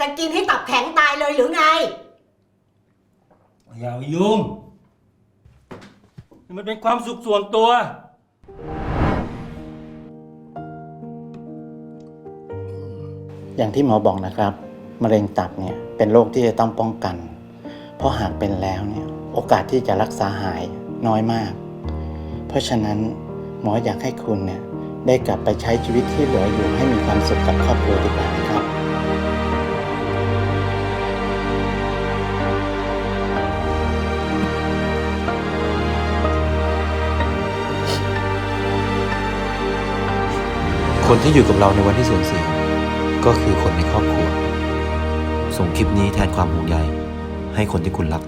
จะกินให้ตับแข็งตายเลยหรือไง อย่ายุ่งนี่มันเป็นความสุขส่วนตัว อย่างที่หมอบอกนะครับมะเร็งตับเนี่ยเป็นโรคที่จะต้องป้องกัน เพราะหากเป็นแล้วเนี่ยโอกาสที่จะรักษาหายน้อยมาก เพราะฉะนั้นหมออยากให้คุณเนี่ยได้กลับไปใช้ชีวิตที่เหลืออยู่ให้มีความสุขกับครอบครัวดีกว่านะครับ คนที่อยู่กับเราในวันที่สูญเสีย ก็คือคนในครอบครัว ส่งคลิปนี้แทนความห่วงใยให้คนที่คุณรัก